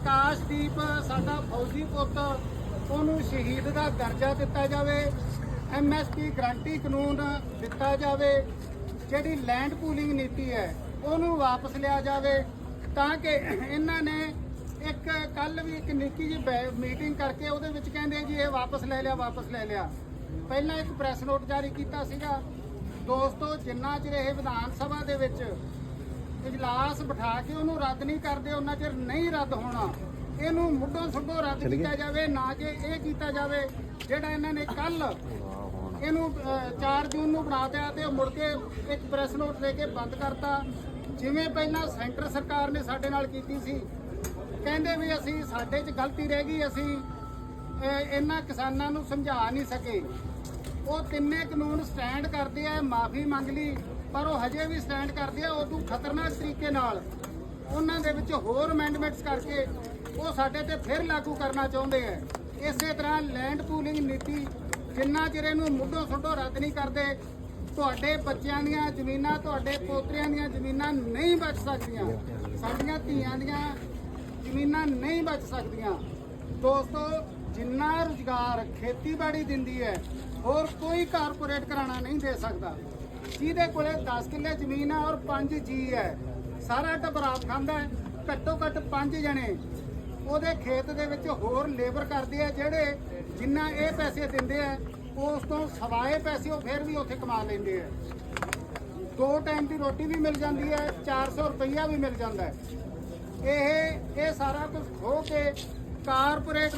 ਆਕਾਸ਼ਦੀਪ ਸਾਡਾ ਫੌਜੀ ਪੁੱਤ, ਉਹਨੂੰ ਸ਼ਹੀਦ ਦਾ ਦਰਜਾ ਦਿੱਤਾ ਜਾਵੇ ਐਮਐਸਪੀ ਗਰੰਟੀ ਕਾਨੂੰਨ ਦਿੱਤਾ ਜਾਵੇ, ਜਿਹੜੀ ਲੈਂਡ ਪੂਲਿੰਗ ਨੀਤੀ ਹੈ, ਉਹਨੂੰ ਵਾਪਸ ਲਿਆ ਜਾਵੇ, ਤਾਂ ਕਿ ਇਹਨਾਂ ਨੇ ਇੱਕ ਕੱਲ ਵੀ ਇੱਕ ਨਿੱਕੀ ਜਿਹੀ ਮੀਟਿੰਗ ਕਰਕੇ ਉਹਦੇ ਵਿੱਚ ਕਹਿੰਦੇ ਜੀ ਇਹ ਵਾਪਸ ਲੈ ਲਿਆ, ਵਾਪਸ ਲੈ ਲਿਆ। ਪਹਿਲਾਂ ਇੱਕ ਪ੍ਰੈਸ ਨੋਟ ਜਾਰੀ ਕੀਤਾ ਸੀਗਾ, ਦੋਸਤੋ, ਜਿੰਨਾ ਚਿਰ ਇਹ ਵਿਧਾਨ ਸਭਾ ਦੇ ਵਿੱਚ ਇਜਲਾਸ ਬਿਠਾ ਕੇ ਉਹਨੂੰ ਰੱਦ ਨਹੀਂ ਕਰਦੇ ਉਹਨਾਂ ਚਿਰ ਨਹੀਂ ਰੱਦ ਹੋਣਾ। ਇਹਨੂੰ ਮੁੱਢੋਂ ਸੁੱਢੋਂ ਰੱਦ ਕੀਤਾ ਜਾਵੇ ਨਾ ਕਿ ਇਹ ਕੀਤਾ ਜਾਵੇ ਜਿਹੜਾ ਇਹਨਾਂ ਨੇ ਕੱਲ ਇਹਨੂੰ ਅਹ, 4 ਜੂਨ ਨੂੰ ਬਣਾ ਦਿਆ ਤੇ ਉਹ ਮੁੜ ਕੇ ਇੱਕ ਪ੍ਰੈਸ ਨੋਟ ਲੈ ਕੇ ਬੰਦ ਕਰਤਾ। ਜਿਵੇਂ ਪਹਿਲਾਂ ਸੈਂਟਰ ਸਰਕਾਰ ਨੇ ਸਾਡੇ ਨਾਲ ਕੀਤੀ ਸੀ ਕਹਿੰਦੇ ਵੀ ਅਸੀਂ ਸਾਡੇ 'ਚ ਗਲਤੀ ਰਹਿ ਗਈ ਅਸੀਂ ਇਹਨਾਂ ਕਿਸਾਨਾਂ ਨੂੰ ਸਮਝਾ ਨਹੀਂ ਸਕੇ। ਉਹ ਤਿੰਨੇ ਕਾਨੂੰਨ ਸਟੈਂਡ ਕਰਦੇ ਆ ਮਾਫੀ ਮੰਗ ਲਈ, ਪਰ ਉਹ ਹਜੇ ਵੀ ਸਟੈਂਡ ਕਰਦੇ ਆ, ਉਦੋਂ ਖਤਰਨਾਕ ਤਰੀਕੇ ਨਾਲ। ਉਹਨਾਂ ਦੇ ਵਿੱਚ ਹੋਰ ਅਮੈਂਡਮੈਂਟਸ ਕਰਕੇ ਉਹ ਸਾਡੇ ਤੇ ਫਿਰ ਲਾਗੂ ਕਰਨਾ ਚਾਹੁੰਦੇ ਆ। ਇਸੇ ਤਰ੍ਹਾਂ ਲੈਂਡ ਪੂਲਿੰਗ ਨੀਤੀ ਜਿੰਨਾ ਚਿਰ ਇਹਨੂੰ ਮੁੱਢੋਂ ਸੁੱਢੋਂ ਰੱਦ ਨਹੀਂ ਕਰਦੇ, ਤੁਹਾਡੇ ਬੱਚਿਆਂ ਦੀਆਂ ਜ਼ਮੀਨਾਂ, ਤੁਹਾਡੇ ਪੋਤਰਿਆਂ ਦੀਆਂ ਜ਼ਮੀਨਾਂ ਨਹੀਂ ਬਚ ਸਕਦੀਆਂ। ਸਾਡੀਆਂ ਧੀਆਂ ਦੀਆਂ ਜ਼ਮੀਨਾਂ ਨਹੀਂ ਬਚ ਸਕਦੀਆਂ। ਦੋਸਤੋ, ਜਿੰਨਾ ਰੁਜ਼ਗਾਰ ਖੇਤੀਬਾੜੀ ਦਿੰਦੀ ਹੈ ਹੋਰ ਕੋਈ ਕਾਰਪੋਰੇਟ ਘਰਾਣਾ ਨਹੀਂ ਦੇ ਸਕਦਾ। ਜਿਹਦੇ ਕੋਲੇ 10 ਕਿੱਲੇ ਜ਼ਮੀਨ ਹੈ ਔਰ 5 ਜੀ ਹੈ। ਸਾਰਾ ਟਬਰਾਤ ਖਾਂਦਾ ਹੈ, ਘੱਟੋ ਘੱਟ 5 ਜਣੇ। ਉਹਦੇ ਖੇਤ ਦੇ ਵਿੱਚ ਹੋਰ ਲੇਬਰ ਕਰਦੇ ਆ ਜਿਹੜੇ ਜਿੰਨਾ ਇਹ ਪੈਸੇ ਦਿੰਦੇ ਆ, ਉਸ ਤੋਂ ਸਵਾਏ ਪੈਸੇ ਉਹ ਫਿਰ ਵੀ ਉੱਥੇ ਕਮਾ ਲੈਂਦੇ ਆ। ਦੋ ਟਾਈਮ ਦੀ ਰੋਟੀ ਵੀ ਮਿਲ ਜਾਂਦੀ ਹੈ 400 ਰੁਪਈਆ ਵੀ ਮਿਲ ਜਾਂਦਾ ਹੈ। ਇਹ ਇਹ ਸਾਰਾ ਕੁਝ ਖੋ ਕੇ ਕਾਰਪੋਰੇਟ